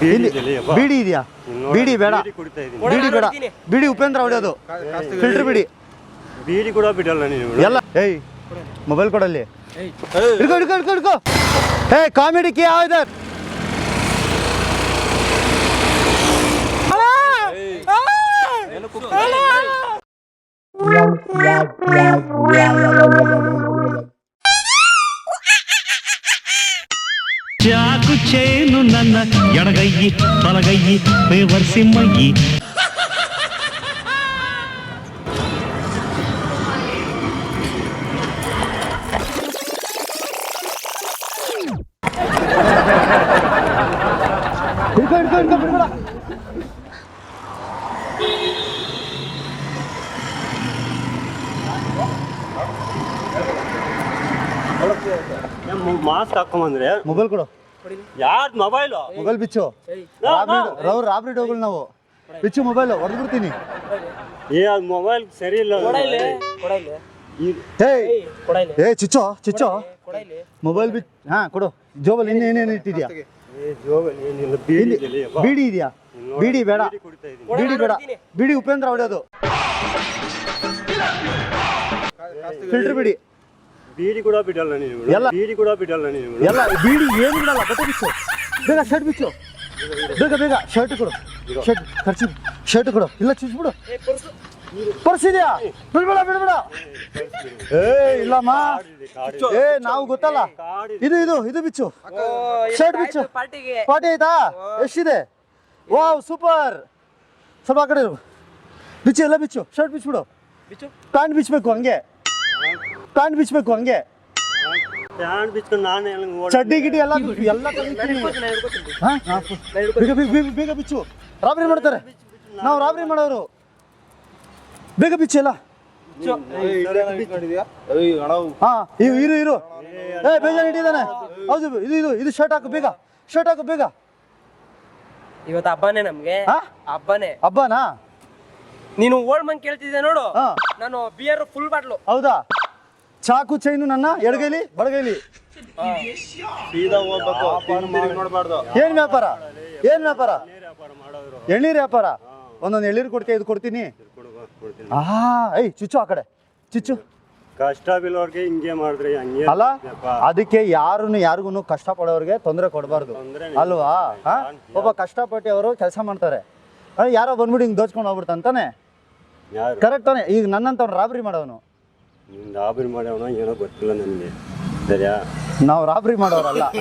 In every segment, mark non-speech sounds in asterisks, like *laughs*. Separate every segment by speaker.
Speaker 1: ಬೀಡಿ
Speaker 2: ಇದೆಯಾ? ಬೀಡಿ ಬೇಡ.
Speaker 1: ಬೀಡಿ
Speaker 2: ಬೇಡ ಬೀಡಿ. ಉಪೇಂದ್ರ ಹೊಡೆಯೋದು ಫಿಲ್ಟರ್ ಬಿಡಿ.
Speaker 1: ಬೀಡಿ ಕೂಡ ಬಿಡಲ್ಲ ನೀನು
Speaker 2: ಎಲ್ಲ ಏಯ್ ಮೊಬೈಲ್ ಕೊಡಲ್ಲಿ. ಹಿಡ್ಕೊ ಹಿಡ್ಕೊ ಹಿಡ್ಕೊ ಹಿಡ್ಕೊ. ಹೇ ಕಾಮಿಡಿ ಕಿ ಯಾವ್ದು Yeah,
Speaker 3: yeah, yeah, yeah, yeah. ನುಗ್ಗು ಚೇನು
Speaker 2: ನನ್ನ ಎಡಗೈಯಿ ಬಲಗೈಯಿ ಬೇವರ್ಸಿಮ್ಮಯ್ಯಿ
Speaker 1: ಮಾಸ್ಕ್ ಹಾಕೊಂಬಂದ್ರೆ
Speaker 2: ಮೊಬೈಲ್ ಕೊಡು
Speaker 1: ಯಾರ್ ಮೊಬೈಲ್
Speaker 2: ಮೊಬೈಲ್ ಬಿಚ್ಚು. ರಾಬ್ರಿ ರವ್ ರಾಬ್ರಿ ಡೋಗಳು ನಾವು. ಬಿಚ್ಚು ಮೊಬೈಲ್ ಹೊಡೆದು ಬಿಡ್ತೀನಿ
Speaker 1: ಏ ಅದು ಮೊಬೈಲ್ ಸರಿ ಇಲ್ಲ.
Speaker 2: ಏ ಚಿಚ್ಚೋ ಚಿಚ್ಚೋ. ಮೊಬೈಲ್ ಬಿಚ್ ಹಾ ಕೊಡು. ಜೋಬಲ್ ಇನ್ನೇ ಏನೇನು ಇಟ್ಟಿದ್ಯಾ?
Speaker 1: ಬೀಡಿ.
Speaker 2: ಇದೆಯಾ? ಬೀಡಿ ಬೇಡ.
Speaker 1: ಬೀಡಿ ಕುಡಿತಾ ಇದ್ದೀನಿ.
Speaker 2: ಬೀಡಿ ಬೇಡ. ಬೀಡಿ ಉಪೇಂದ್ರ ಹೊಡೆಯೋದು. ಫಿಲ್ಟರ್ ಬಿಡಿ.
Speaker 1: ಬೀಡಿ ಕೂಡ ಬಿಡಲ್ಲ ನೀನು
Speaker 2: ಎಲ್ಲ-
Speaker 1: ಬೀಡಿ ಕೂಡ ಬಿಡಲ್ಲ ನೀನು
Speaker 2: ಎಲ್ಲ ಬೀಡಿ ಏನು ಬಿಡಲ್ಲ ಬಟ್ಟೆ ಬಿಚ್ಚು. ಬೇಗ ಶರ್ಟ್ ಬಿಚ್ಚು. ಬೇಗ ಬೇಗ ಶರ್ಟ್ ಕೊಡು. ಶರ್ಟ್ ಖರ್ಚು. ಶರ್ಟ್ ಕೊಡು. ಇಲ್ಲ ಚುಚ್ಬಿಡು. ಬಿಡು ಇದೆಯಾ ಬಿಡ್ಬೇಡ ಬಿಡ್ಬೇಡ. ಏ ಇಲ್ಲಮ್ಮ. ಏ ನಾವು ಗೊತ್ತಲ್ಲ. ಇದು ಇದು ಇದು ಬಿಚ್ಚು. ಶರ್ಟ್ ಬಿಚ್ಚು. ಪಾರ್ಟಿ ಆಯ್ತಾ? ಎಷ್ಟಿದೆ? Wow super. ಸ್ವಲ್ಪ ಆ ಕಡೆ ಇರು. ಬಿಚ್ಚು ಎಲ್ಲ ಬಿಚ್ಚು. ಶರ್ಟ್ ಬಿಚ್ಬಿಡು. ಪ್ಯಾಂಟ್ ಬಿಚ್ಚಬೇಕು ಹಂಗೆ. ಪ್ಯಾಂಟ್ ಬಿಚ್ಚಬೇಕು ಹಂಗೆ.
Speaker 1: ಬಿಚ್ಕೊಂಡು ನಾನು
Speaker 2: ಚಡ್ಡಿ ಗಿಡಿ ಎಲ್ಲ ಬೇಗ ಬಿಚ್ಚು. ರಾಬರಿ ಮಾಡ್ತಾರೆ. ನಾವು ರಾಬ್ರಿ ಮಾಡೋರು. ಬೇಗ ಬಿಚ್ಚು ಎಲ್ಲ. ಹಾ ಇರು ಇರು ಇರು. ಏ ಬೇಜಾನ್ ಇಟ್ಟಿದ್ದಾನೆ ಹೌದು ಇದು ಇದು ಇದು ಶರ್ಟ್ ಹಾಕು ಬೇಗ. ಶರ್ಟ್ ಹಾಕು ಬೇಗ.
Speaker 4: ಇವತ್ತು ಹಬ್ಬನೇ ನಮ್ಗೆ.
Speaker 2: ಹಾ?
Speaker 4: ಹಬ್ಬನೇ.
Speaker 2: ಹಬ್ಬನಾ?
Speaker 4: ನೀನು ಓಲ್ಡ್ ಮಂಗ್ ಕೇಳ್ತಿದ್ದೆ ನೋಡು.
Speaker 2: ಹಾ.
Speaker 4: ನಾನು ಬಿಯರ್ ಫುಲ್ ಬಾಟ್ಲು
Speaker 2: ಹೌದಾ? ಚಾಕು ಚೈನು ನನ್ನ ಎಡಗೈಲಿ ಬಡಗೈಲಿ ಏನ್ ವ್ಯಾಪಾರ? ಏನ್ ವ್ಯಾಪಾರ? ಎಳ್ನೀರ್ ವ್ಯಾಪಾರ ಒಂದೊಂದು ಎಳ್ನೀರ್ ಕೊಡ್ತೀಯ ಇದು ಕೊಡ್ತೀನಿ?
Speaker 1: ಐ ಕೊಡ್ತೀನಿ.
Speaker 2: ಆ ಏಯ್ ಚುಚ್ಚು ಆ ಕಡೆ. ಚುಚ್ಚು.
Speaker 1: ಕಷ್ಟ ಬೀಳೋರ್ಗೆ ಹಿಂಗೆ ಮಾಡಿದ್ರೆ ಹಂಗೆ
Speaker 2: ಅಲ್ಲ ಅದಕ್ಕೆ ಯಾರನ್ನು ಯಾರಿಗೂ ಕಷ್ಟ ಪಡೋರ್ಗೆ ತೊಂದರೆ ಕೊಡಬಾರ್ದು. ಅಲ್ವಾ? ಹಾ? ಒಬ್ಬ ಕಷ್ಟಪಟ್ಟು ಅವರು ಕೆಲಸ ಮಾಡ್ತಾರೆ. ಯಾರೋ ಬಂದ್ಬಿಟ್ಟು ಹಿಂಗೆ ದೋಚ್ಕೊಂಡು ಹೋಗ್ಬಿಡ್ತಾನೆ
Speaker 1: ಯಾರು?
Speaker 2: ಕರೆಕ್ಟ್ ತಾನೆ? ಈಗ ನನ್ನಂತವ್ನು ರಾಬರಿ ಮಾಡೋನು.
Speaker 1: ನಿಂದು ರಾಬರಿ ಮಾಡೋಣ ಏನೋ ಗೊತ್ತಿಲ್ಲ ನನಗೆ. ಸರಿಯಾ?
Speaker 2: ನಾವು ರಾಬರಿ ಮಾಡೋರಲ್ಲ. *laughs*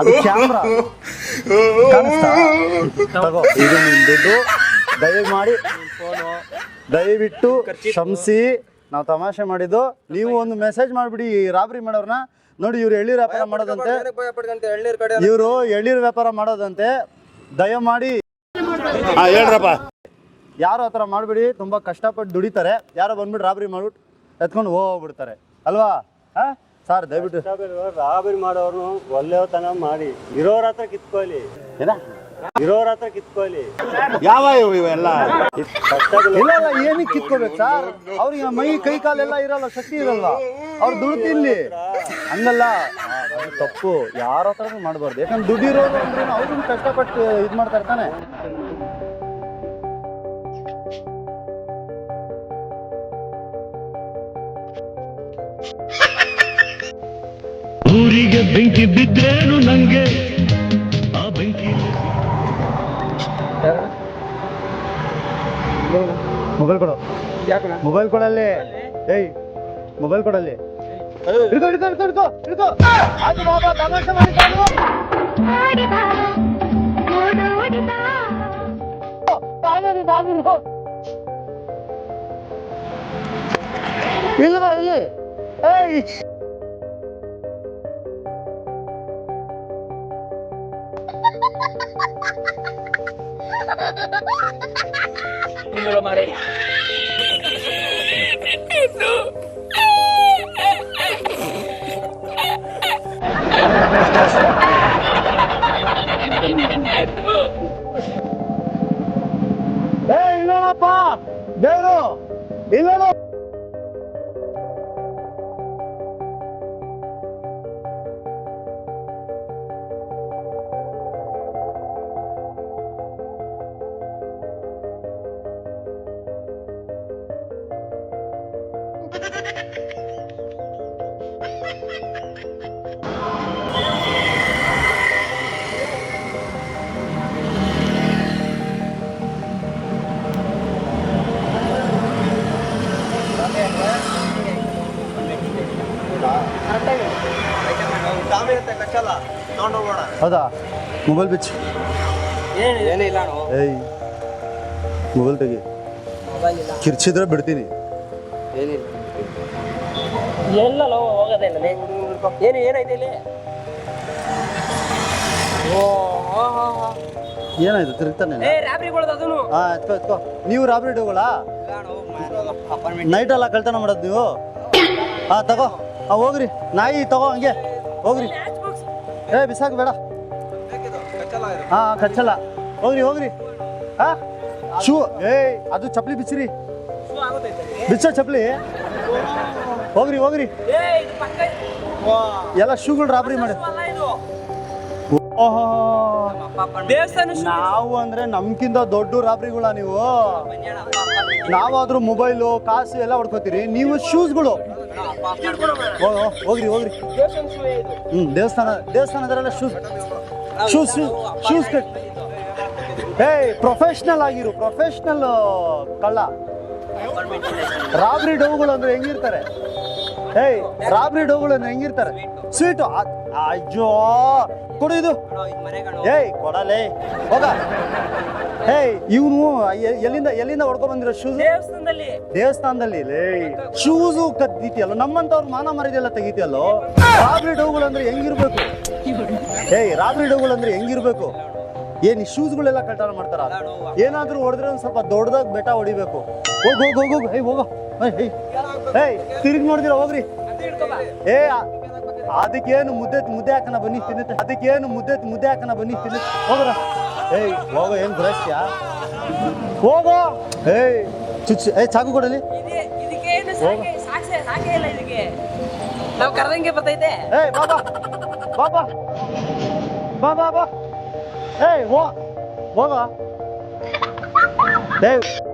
Speaker 2: ಅದು ಕ್ಯಾಮ್ರಾ. ತಗೋ. ಇದು ದುಡ್ಡು ದಯಮಾಡಿ ದಯವಿಟ್ಟು ಕ್ಷಮಿಸಿ. ನಾವು ತಮಾಷೆ ಮಾಡಿದ್ದು. ನೀವು ಒಂದು ಮೆಸೇಜ್ ಮಾಡಿಬಿಡಿ ರಾಬರಿ ಮಾಡೋರ್ನ. ನೋಡಿ ಇವ್ರು ಎಳ್ಳಿರ ವ್ಯಾಪಾರ ಮಾಡೋದಂತೆ. ಇವರು ಎಳ್ನೀರು ವ್ಯಾಪಾರ ಮಾಡೋದಂತೆ. ದಯಮಾಡಿ.
Speaker 5: ಹೇಳ್ರಪ್ಪ.
Speaker 2: ಯಾರು ಆ ಥರ ಮಾಡಿಬಿಡಿ ತುಂಬ ಕಷ್ಟಪಟ್ಟು ದುಡಿತಾರೆ. ಯಾರೋ ಬಂದ್ಬಿಟ್ಟು ರಾಬರಿ ಮಾಡ್ಬಿಟ್ಟು ಎತ್ಕೊಂಡು ಹೋಗ್ಬಿಡ್ತಾರೆ. ಅಲ್ವಾ? ಹಾಂ? ಸರ್ ದಯವಿಟ್ಟು.
Speaker 1: ರಾಬರಿ ಮಾಡೋರು ಒಳ್ಳೆತನ ಮಾಡಿ. ಇರೋರ ಹತ್ರ ಕಿತ್ಕೊಳ್ಳಿ
Speaker 2: ಏನ?
Speaker 1: ಇರೋರ ಹತ್ರ ಕಿತ್ಕೊಳ್ಳಿ
Speaker 5: ಯಾವ ಇವು ಇವೆಲ್ಲ?
Speaker 2: ಇಲ್ಲ ಇಲ್ಲ ಏನಕ್ಕೆ ಕಿತ್ಕೋಬೇಕು ಸರ್? ಅವ್ರಿಗೆ ಮೈ ಕೈ ಕಾಲೆಲ್ಲ ಇರಲ್ಲ ಶಕ್ತಿ ಇರಲ್ಲ. ಅವ್ರು ದುಡ್ಡು ಇಲ್ಲಿ ಹಂಗಲ್ಲ. ತಪ್ಪು. ಯಾರ ಹತ್ರನೂ ಮಾಡಬಾರ್ದು. ಯಾಕಂದ್ರೆ ದುಡ್ಡಿರೋರು ಅಂದ್ರೆ ಅವ್ರಿಗೂ ಕಷ್ಟಪಟ್ಟು ಇದು ಮಾಡ್ತಾ ಇರ್ತಾನೆ.
Speaker 3: ಊರಿಗೆ ಬೆಂಕಿ ಬಿದ್ದೇನು ನಂಗೆ? ಆ ಬೆಂಕಿ
Speaker 2: ಮೊಬೈಲ್ ಕೊಡು. ಮೊಬೈಲ್ ಕೊಡಲ್ಲಿ. ಏಯ್ ಮೊಬೈಲ್ ಕೊಡಲ್ಲಿ. ಹಿಡ್ಕೊ ಹಿಡ್ಕೊ ಹಿಡ್ಕೊ ಹಿಡ್ಕೊ ಹಿಡ್ಕೊ. ಅದು ಬಾಬಾ ತಮಾಷೆ ಮಾಡಿದ್ದಾನು ಇಲ್ಲ ಇಲ್ಲಿ. ಏಯ್ ಏ ಇಲ್ಲಪ್ಪ ದೇವರು ಇಲ್ಲ ಹೌದಾ? ಮೊಬೈಲ್ ಬಿಚ್ಚು
Speaker 4: ಏನಿಲ್ಲ.
Speaker 2: ಏಯ್ ಮೊಬೈಲ್ ತೆಗಿ. ಕಿರ್ಚಿದ್ರೆ ಬಿಡ್ತೀನಿ.
Speaker 4: ಎಲ್ಲ ಹೋಗೋದೇ ಇಲ್ಲ ಲೇ. ಏನು ಏನೈತೆ ಇಲ್ಲಿ? ಓ
Speaker 2: ಏನಾಯ್ತು? ತಿರುಗ್ತಾನೆ ಹಾ ಎತ್ಕೋ ಎತ್ಕೋ. ನೀವು ರಾಬ್ರಿ ಹೋಗೋಲ್ಲ ನೈಟ್ ಅಲ್ಲ ಕಳ್ತನ ಮಾಡೋದು ನೀವು? ಹಾ ತಗೋ. ಹಾ ಹೋಗ್ರಿ. ನಾಯಿ ತಗೋ ಹಂಗೆ. ಹೋಗ್ರಿ. ಏ ಬಿಸಾಕ್ ಬೇಡ. ಹಾ ಕಚ್ಚಲ್ಲ. ಹೋಗ್ರಿ ಹೋಗ್ರಿ. ಹಾ? ಶೂ ಏಯ್ ಅದು ಚಪ್ಪಲಿ ಬಿಚ್ಚಿರಿ. ಬಿಚ್ಚ ಚಪ್ಲಿ ಹೋಗ್ರಿ ಹೋಗ್ರಿ. ಎಲ್ಲ ಶೂಗಳು ರಾಬರಿ ಮಾಡಿ. ಓಹೋ. ನಾವು ಅಂದ್ರೆ ನಮ್ಕಿಂತ ದೊಡ್ಡ ರಾಬರಿಗಳ ನೀವು. ನಾವಾದ್ರೂ ಮೊಬೈಲು ಕಾಸು ಎಲ್ಲ ಹೊಡ್ಕೋತೀರಿ. ನೀವು ಶೂಸ್ಗಳು. ಹೋಗ್ರಿ ಹೋಗ್ರಿ. ಹ್ಮ್ ದೇವಸ್ಥಾನ ದೇವಸ್ಥಾನದಲ್ಲೆಲ್ಲ ಶೂಸ್. ಶೂಸ್ ಶೂಸ್ ಕಟ್ ಏಯ್ ಪ್ರೊಫೆಷ್ನಲ್ ಆಗಿರು ಪ್ರೊಫೆಷ್ನಲ್ ಕಳ್ಳ. ರಾಬ್ರಿ ಡೌಗಳು ಅಂದ್ರೆ ಹೆಂಗಿರ್ತಾರೆ? ಏಯ್ ರಾಬ್ರಿ ಡೌಗಳು ಅಂದ್ರೆ ಹೆಂಗಿರ್ತಾರೆ? ಸ್ವೀಟು ಅಯ್ಯೋ ಕೊಡು ಇದು. ಏಯ್ ಕೊಡಲೇ. ಹೋಗ. ಏಯ್ ಇವನು ಎಲ್ಲಿಂದ ಎಲ್ಲಿಂದ ಹೊಡ್ಕೊಂಡ್ ಬಂದಿರೋ ಶೂಸ್
Speaker 4: ದೇವಸ್ಥಾನದಲ್ಲಿ.
Speaker 2: ದೇವಸ್ಥಾನದಲ್ಲಿ ಲೇ. ಶೂಸು ಕದ್ದೀತಿಯಲ್ಲ ನಮ್ಮಂತವ್ರ ಮಾನ ಮರ್ಯಾದೆಲ್ಲ ತೆಗಿತಿಯಲ್ಲೋ? ರಾಬ್ರಿ ಡೌಗಳು ಅಂದ್ರೆ ಹೆಂಗಿರ್ಬೇಕು? ಏಯ್ ರಾತ್ರಿ ಡೌಗಳು ಅಂದ್ರೆ ಹೆಂಗಿರ್ಬೇಕು? ಏನ್ ಶೂಸ್ಗಳೆಲ್ಲ ಕಳ್ತನ ಮಾಡ್ತಾರ? ಏನಾದ್ರೂ ಹೊಡೆದ್ರೆ ಒಂದು ಸ್ವಲ್ಪ ದೊಡ್ಡದಾಗ ಬೆಟ್ಟ ಹೊಡಿಬೇಕು. ಹೋಗ್ ಹೋಗ್ ಹೋಗ್ ಹೈ ಏಯ್ ಹೋಗೋ. ಏಯ್ ಏಯ್ ಏಯ್ ತಿರುಗಿ ನೋಡಿದಿರ ಹೋಗ್ರಿ. ಏ ಅದಕ್ಕೇನು ಮುದ್ದೆ ಮುದ್ದೆ ಹಾಕನ ಬನ್ನಿ ತಿನ್ನುತ್ತೆ. ಅದಕ್ಕೇನು ಮುದ್ದೆ ಮುದ್ದೆ ಹಾಕನ ಬನ್ನಿ ತಿನ್ನುತ್ತೆ. ಹೋಗ್ರ ಏಯ್ ಹೋಗೋ ಏನ್ ದೃಶ್ಯ ಹೋಗೋ. ಏಯ್ ಚುಚ್ಚು ಏಯ್ ಚಾಕು ಕೊಡಲಿ.
Speaker 4: ಇದೆ ಇದಕ್ಕೆ ಏನು ಸಾಕೆ ಸಾಕ್ಷಿ ಸಾಕೆ ಇಲ್ಲ ಇದಕ್ಕೆ ನಾವು ಕರೆದಂಗೆ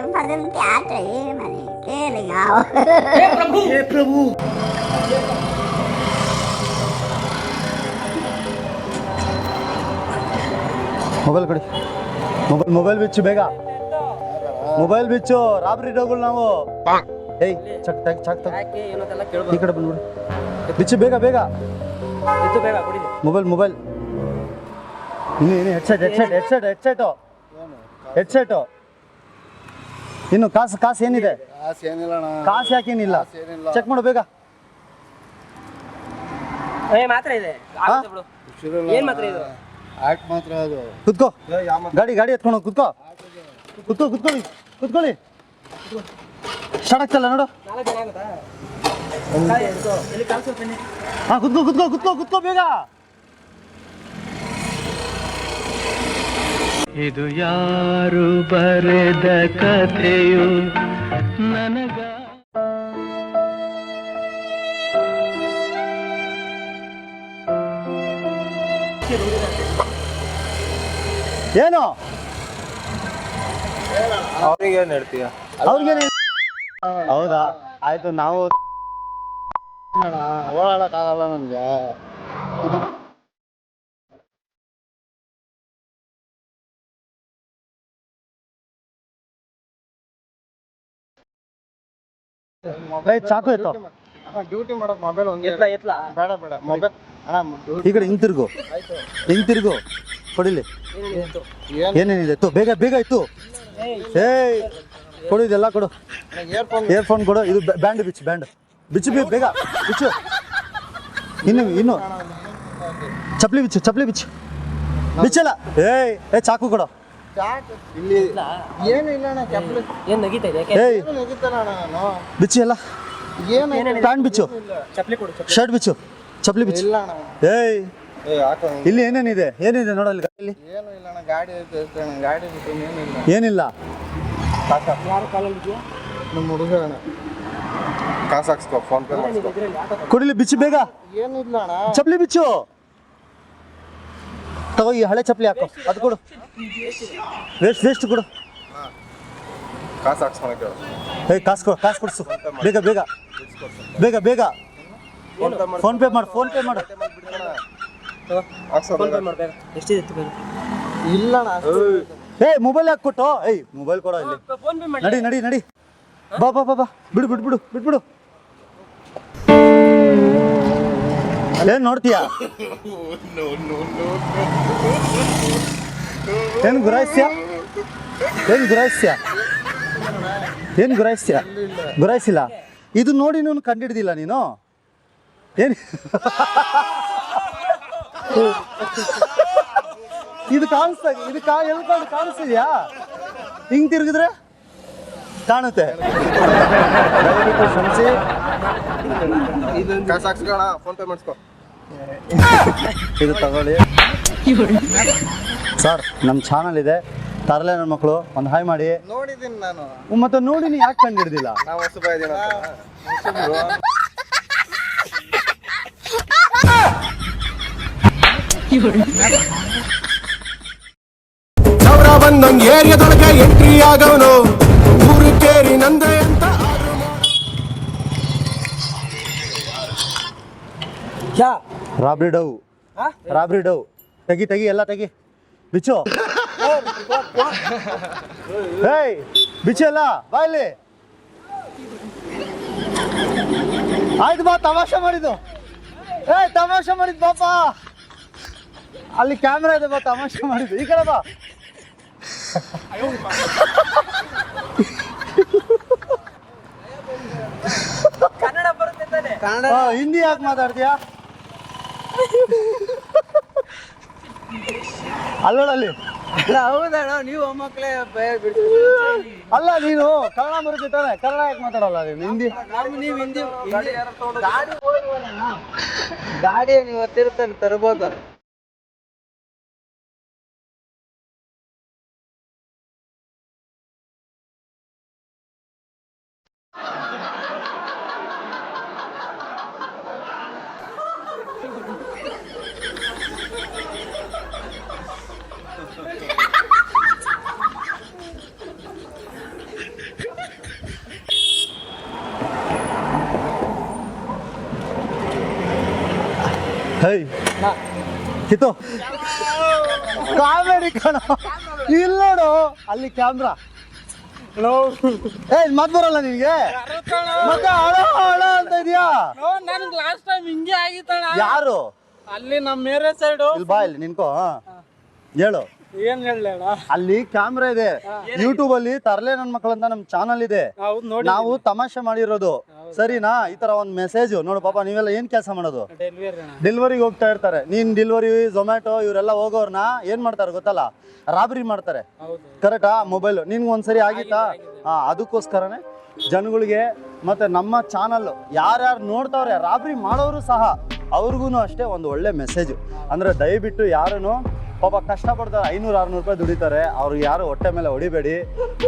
Speaker 2: ಏಯ್ ಬಾಬಾ ಬಾಬಾ ಬಾ ಬಾ ಬಾ ಏಯ್ ಹೋ ಹೋಗ ಏಯ್ ಏ ಪ್ರಭು ಮೊಬೈಲ್ ಕೊಡಿ ಮೊಬೈಲ್ ಮೊಬೈಲ್ ಬಿಚ್ಚು ಬೇಗ ಮೊಬೈಲ್ ಬಿಚ್ಚು ರಾಬ್ರಿ ಡೋಗಳು ನಾವು ಏಯ್ ಚಕ್ ತಗ್ ಚಕ್ ತಗ್ ಈ ಕಡೆ ಬಂದ್ಬಿಡಿ ಬಿಚ್ಚು ಬೇಗ ಬೇಗ
Speaker 4: ಎದ್ದು ಬೇಗ ಕುಡಿ
Speaker 2: ಮೊಬೈಲ್ ಮೊಬೈಲ್ ಇನ್ನು ಇನ್ನು headset headset headset headset headset ಇನ್ನು ಕಾಸು ಕಾಸು ಏನಿದೆ? ಕಾಸು ಯಾಕೇನಿಲ್ಲ ಚೆಕ್ ಮಾಡು ಬೇಗ.
Speaker 4: ಏ ಮಾತ್ರ ಇದೆ. ಆಗುತ್ತೆ ಬಿಡು. ಏನ್ ಮಾತ್ರ ಇದು?
Speaker 5: ಆಕ್ಟ್ ಮಾತ್ರ ಅದು.
Speaker 2: ಕುತ್ಕೋ. ಗಾಡಿ ಗಾಡಿ ಎತ್ಕೊಂಡು ಹೋಗ್, ಕುತ್ಕೋ. ಕುತ್ಕೋ ಕುತ್ಕೊಳ್ಳಿ. ಕುತ್ಕೊಳ್ಳಿ ಸ್ಟಾರ್ಟ್ ನೋಡು.
Speaker 4: ನಾಲ್ಕು ಜನ ಆಗುತ್ತಾ? ಇಲ್ಲಿ ಕಾಲ್ಸು ಬನ್ನಿ
Speaker 2: ಹಾ ಕುತ್ಕೋ ಕುತ್ಕೋ ಕುತ್ಕೋ ಕುತ್ಕೋ ಬೇಗ.
Speaker 3: ಇದು ಯಾರು ಬರೆದ ಕಥೆಯು? ನನಗ
Speaker 2: ಏನು?
Speaker 5: ಅವ್ರಿಗೇನು ಏನ್ ಹೇಳ್ತೀಯ?
Speaker 2: ಅವ್ರಿಗೇನು ಹೌದಾ? ಆಯ್ತು ನಾವು
Speaker 5: ಓಡಾಡಕ್ಕಾಗಲ್ಲ ನನ್ಗೆ.
Speaker 2: ಏಯ್ ಚಾಕು ಇತ್ತು
Speaker 5: ಡ್ಯೂಟಿ ಮಾಡೋ ಮೊಬೈಲ್ ಒಂದೇ ಬೇಡ ಬೇಡ. ಮೊಬೈಲ್
Speaker 2: ಈ ಕಡೆ ಹಿಂಗ್ ತಿರ್ಗು ಹಿಂಗ್ ತಿರ್ಗು ಕೊಡಿಲಿ ಏನೇನಿದೆ? ತು ಬೇಗ ಬೇಗ ಇತ್ತು ಏಯ್ ಕೊಡು ಇದೆಲ್ಲ ಕೊಡು.
Speaker 5: ಇಯರ್ಫೋನ್
Speaker 2: ಕೊಡು. ಇದು ಬ್ಯಾಂಡ್ ಬಿಚ್ಚು ಬ್ಯಾಂಡ್. ಬಿಚ್ಚು ಬಿ- ಬೇಗ. ಬಿಚ್ಚು. ಇನ್ನು ಇನ್ನು. ಚಪ್ಲಿ ಬಿಚ್ಚು ಚಪ್ಲಿ ಬಿಚ್ಚು. ಬಿಚ್ಚಲ್ಲ. ಏಯ್ ಏ ಚಾಕು ಕೊಡು.
Speaker 5: ಇಲ್ಲಿ ಏನು ಇಲ್ಲ ಅಣ್ಣ ಚಪ್ಪಲಿ
Speaker 4: ಏನ್ ನಗೀತಾ ಇದೆ
Speaker 2: ಏಯ್
Speaker 5: ಏನು ನೆಗಿತಾನ ಅಣ್ಣ ನಾನು?
Speaker 2: ಬಿಚ್ಚು ಎಲ್ಲ.
Speaker 5: ಏನು
Speaker 2: ಪ್ಯಾಂಟ್ ಬಿಚ್ಚು.
Speaker 4: ಚಪ್ಲಿ ಕೊಡು ಚಪ್ಲಿ
Speaker 2: ಶರ್ಟ್ ಬಿಚ್ಚು. ಚಪ್ಪಲಿ ಬಿಚ್ಚು.
Speaker 5: ಇಲ್ಲ ಅಣ್ಣ.
Speaker 2: ಏಯ್.
Speaker 5: ಏ ಹಾಕೋ
Speaker 2: ಇಲ್ಲಿ ಏನೇನಿದೆ? ಏನಿದೆ ನೋಡಲ್ಲಿ ಗಾಡಿಯಲ್ಲಿ
Speaker 5: ಏನು ಇಲ್ಲ ಅಣ್ಣ ಗಾಡಿ ಐತೆ ಐತೆ ಅಣ್ಣ. ಗಾಡಿ ಬಿಟ್ಟು ಏನು ಇಲ್ಲ.
Speaker 2: ಏನಿಲ್ಲ.
Speaker 4: ಯಾರು ಕಾಲಲ್ಲಿ
Speaker 5: ನಮ್ಮ ಹುಡುಗ ಅಣ್ಣ. ಕಾಸು ಹಾಕ್ಸ್ಕೊ ಫೋನ್ ಪೇ ಮಾಡಿಸ್ಕೊ.
Speaker 2: ಕೊಡಿಲಿ ಬಿಚ್ಚು ಬೇಗ.
Speaker 5: ಏನಿಲ್ಲ ಅಣ್ಣ.
Speaker 2: ಚಪ್ಲಿ ಬಿಚ್ಚು. ತಗೋ ಈ ಹಳೆ ಚಪ್ಲಿ ಹಾಕೋ. ಅದು ಕೊಡು. ವೇಸ್ಟ್ ವೇಸ್ಟ್ ಕೊಡು.
Speaker 5: ಕಾಸು ಹಾಕ್ಸ್ಕೊಳಕ್ಕೆ
Speaker 2: ಏಯ್ ಕಾಸು ಕೊಡು ಕಾಸು ಕೊಡಿಸು. ಬೇಗ ಬೇಗ. ಬೇಗ ಬೇಗ. ಫೋನ್ ಪೇ ಮಾಡು. ಫೋನ್ ಪೇ ಮಾಡು
Speaker 4: ಎಷ್ಟಿದೆ
Speaker 5: ಇಲ್ಲ ಏ
Speaker 2: ಏಯ್. ಮೊಬೈಲ್ ಯಾಕೆ ಕೊಟ್ಟು? ಏಯ್ ಮೊಬೈಲ್ ಕೊಡೋ ಇಲ್ಲಿ. ನಡಿ ನಡಿ ನಡಿ. ಬಾ ಬಾ ಬಾ ಬಾ. ಬಿಡು ಬಿಡು ಬಿಡು ಬಿಟ್ಬಿಡು. ಏನ್ ನೋಡ್ತೀಯಾ? *laughs* ಏನ್ ಗುರಾಯಿಸ್ಯ ಏನ್ ಗುರಾಯಿಸ್ಯ ಏನ್ ಗುರಾಯಿಸ್ಯ ಗುರಾಯಿಸಿಲ್ಲ ಇದು ನೋಡಿ ನೀನು ಕಂಡಿಡ್ದಿಲ್ಲ ನೀನು ಏನ್ ಇದು ಕಾಣಿಸ್ತಾ ಇದು ಕಾ ಎಲ್ಲಿ ಕಾಣ್- ಕಾಣಿಸ್ತಿದ್ಯಾ ಹಿಂಗ್ ತಿರುಗಿದ್ರೆ ಕಾಣುತ್ತೆ ಕ್ಷಮಿಸಿ
Speaker 5: ಫೋನ್ ಪೇ ಮಾಡಿಸ್ಕೊ
Speaker 2: ಇದು ತಗೊಳ್ಳಿ ಸರ್ ನಮ್ಮ ಚಾನಲ್ ಇದೆ. ತರಲೆ ನನ್ನ ಮಕ್ಕಳು ಒಂದು ಹಾಯ್ ಮಾಡಿ.
Speaker 5: ನೋಡಿದ್ದೀನಿ ನಾನು.
Speaker 2: ಮತ್ತೆ ನೋಡಿ ನೀ ಯಾಕೆ ಕಂಡು ಹಿಡ್ದಿಲ್ಲ
Speaker 5: ನಾವು ಹೊಸಬ ಇದೀನಿ
Speaker 6: ಸೌರ ಬಂದಂಗ್ ಏರಿಯಾದೊಳಗೆ ಎಂಟ್ರಿ ಆಗವನು. ಊರು ಕೇರಿ ನಂದೆ ಅಂತ
Speaker 4: ಯಾ
Speaker 2: ರಾಬ್ರಿ ಡವ್ ರಾಬ್ರಿ ಡವ್ ತೆಗಿ ತೆಗಿ ಎಲ್ಲ ತೆಗಿ. ಬಿಚ್ಚು. ಏಯ್ ಬಿಚ್ಚು ಎಲ್ಲ ಬಾ ಇಲ್ಲಿ. ಆಯ್ತು ಬಾ ತಮಾಷೆ ಮಾಡಿದ್ದು. ಏ ತಮಾಷೆ ಮಾಡಿದ್ದು ಬಾಪ. ಅಲ್ಲಿ ಕ್ಯಾಮ್ರಾ ಇದೆ ಬಾ ತಮಾಷೆ ಮಾಡಿದ್ದು. ಈ ಕಡೆ ಬಾ. ಹಿಂದಿ ಯಾಕೆ ಮಾತಾಡ್ತೀಯಾ? ಅಲ್ಲೋಡಲ್ಲಿ
Speaker 5: ಹೌದಣ್ಣ ನೀವು ಮಕ್ಕಳೇ ಭಯ ಬಿಡ್ತೀವಿ
Speaker 2: ಅಲ್ಲ ನೀನು ಕನ್ನಡ ಬರುತ್ತೆ ತಾನೆ ಕನ್ನಡ ಯಾಕೆ ಮಾತಾಡಲ್ಲ ನೀನು? ಹಿಂದಿ.
Speaker 5: ನೀವು ಹಿಂದಿ ಗಾಡಿ ಗಾಡಿ ನೀವು ಹತ್ತಿರ್ತಾನೆ ತರ್ಬೋದು
Speaker 2: ಹೈ. ಕಿತ್ತು. ಕಾವೇರಿ ಕಣ. ಇಲ್ಲಿ ನೋಡು. ಅಲ್ಲಿ ಕ್ಯಾಮ್ರಾ ಏ ಮತ್ ಬರಲ್ಲ ನಿನ್ಗೆ? ಮತ್ತೆ ಹಳ ಹಳ ಅಂತ ಇದೆಯಾ?
Speaker 7: ನನಗೆ ಲಾಸ್ಟ್ ಟೈಮ್ ಹಿಂಗೆ ಆಗಿತ್ತಣ್ಣ.
Speaker 2: ಯಾರು?
Speaker 7: ಅಲ್ಲಿ ನಮ್ಮ ಮೇರೆ ಸೈಡು
Speaker 2: ಇಲ್ಲಿ ಬಾ ಇಲ್ಲಿ ನಿನ್ಕೋ. ಹೇಳು.
Speaker 7: ಏನ್ ಹೇಳಣ
Speaker 2: ಅಲ್ಲಿ ಕ್ಯಾಮ್ರಾ ಇದೆ. ಯೂಟ್ಯೂಬ್ ಅಲ್ಲಿ ತರಲೆ ನನ್ನ ಮಕ್ಕಳಂತ ನಮ್ ಚಾನಲ್ ಇದೆ. ನಾವು ತಮಾಷೆ ಮಾಡಿರೋದು. ಸರಿನಾ? ಈ ತರ ಒಂದ್ ಮೆಸೇಜ್ ನೋಡು ಪಾಪ ನೀವೆಲ್ಲ ಏನ್ ಕೆಲಸ ಮಾಡೋದು? ಡೆಲಿವರಿಗೆ ಹೋಗ್ತಾ ಇರ್ತಾರೆ. ನೀನ್ ಡೆಲಿವರಿ ಝೊಮ್ಯಾಟೊ ಇವರೆಲ್ಲ ಹೋಗೋರ್ನ ಏನ್ ಮಾಡ್ತಾರೆ ಗೊತ್ತಲ್ಲ? ರಾಬರಿ ಮಾಡ್ತಾರೆ. ಕರೆಕ್ಟಾ ಮೊಬೈಲ್ ನಿನ್ಗೆ ಒಂದ್ಸರಿ ಆಗಿತ್ತಾ? ಹಾ ಅದಕ್ಕೋಸ್ಕರನೇ ಜನಗಳಿಗೆ ಮತ್ತೆ ನಮ್ಮ ಚಾನಲ್ ಯಾರ್ಯಾರು ನೋಡ್ತಾವ್ರೆ ರಾಬರಿ ಮಾಡೋರು ಸಹ ಅವ್ರಿಗೂ ಅಷ್ಟೇ ಒಂದು ಒಳ್ಳೆ ಮೆಸೇಜ್ ಅಂದ್ರೆ ದಯವಿಟ್ಟು ಯಾರನ್ನು ಪಾಪ ಕಷ್ಟಪಡ್ತಾರೆ ಐನೂರು ಆರ್ನೂರು ರೂಪಾಯಿ ದುಡಿತಾರೆ. ಅವ್ರು ಯಾರು ಹೊಟ್ಟೆ ಮೇಲೆ ಹೊಡಿಬೇಡಿ.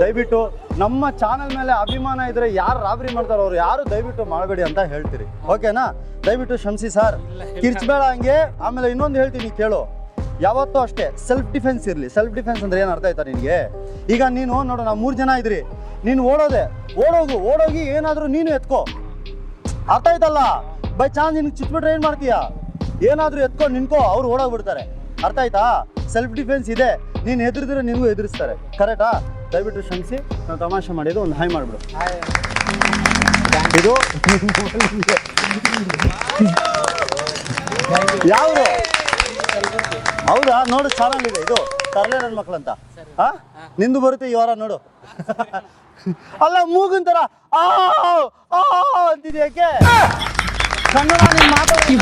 Speaker 2: ದಯವಿಟ್ಟು ನಮ್ಮ ಚಾನಲ್ ಮೇಲೆ ಅಭಿಮಾನ ಇದ್ರೆ ಯಾರು ರಾಬರಿ ಮಾಡ್ತಾರೋ ಅವ್ರು ಯಾರು ದಯವಿಟ್ಟು ಮಾಡಬೇಡಿ ಅಂತ ಹೇಳ್ತೀರಿ. ಓಕೆನಾ ದಯವಿಟ್ಟು ಶಂಸಿ ಸರ್ ಕಿರ್ಚ್ಬೇಡ ಹಂಗೆ. ಆಮೇಲೆ ಇನ್ನೊಂದು ಹೇಳ್ತೀನಿ ಕೇಳು. ಯಾವತ್ತೂ ಅಷ್ಟೇ ಸೆಲ್ಫ್ ಡಿಫೆನ್ಸ್ ಇರಲಿ. ಸೆಲ್ಫ್ ಡಿಫೆನ್ಸ್ ಅಂದ್ರೆ ಏನು ಅರ್ಥ ಆಯ್ತಾ ನಿನಗೆ? ಈಗ ನೀನು ನೋಡೋಣ ನಾವು ಮೂರು ಜನ ಇದ್ರಿ. ನೀನು ಓಡೋದೆ. ಓಡೋಗು. ಓಡೋಗಿ ಏನಾದರೂ ನೀನು ಎತ್ಕೋ. ಅರ್ಥ ಆಯ್ತಲ್ಲ? ಬೈ ಚಾನ್ಸ್ ನಿನಗೆ ಚಿತ್ಬಿಟ್ರೆ ಏನು ಮಾಡ್ತೀಯಾ? ಏನಾದರೂ ಎತ್ಕೊಂಡು ನಿನ್ಕೋ ಅವ್ರು ಓಡೋಗ್ಬಿಡ್ತಾರೆ. ಅರ್ಥ ಆಯ್ತಾ? ಸೆಲ್ಫ್ ಡಿಫೆನ್ಸ್ ಇದೆ. ನೀನು ಹೆದರಿದ್ರೆ ನಿನಗೂ ಎದುರಿಸ್ತಾರೆ ಕರೆಕ್ಟಾ ದಯವಿಟ್ಟು ಶ್ರಮಿಸಿ ನಾವು ತಮಾಷೆ ಮಾಡಿದ್ದು ಒಂದು ಹಾಯ್ ಮಾಡಿಬಿಡು. ಇದು ಯಾವುದು? ಹೌದಾ? ನೋಡು, ಚಾನಲ್ ಇದೆ ಇದು. ತರಲೆ ನನ್ನ ಮಕ್ಕಳಂತ ಹಾ ನಿಂದು ಬರುತ್ತೆ ಈ ವಾರ, ನೋಡು. ಅಲ್ಲ, ಮೂಗಿನ ಥರ ಆ ಅಂತಿದ್ಯಾಕೆ ಕನ್ನಡ ನೀನು ಮಾತಾಡಿ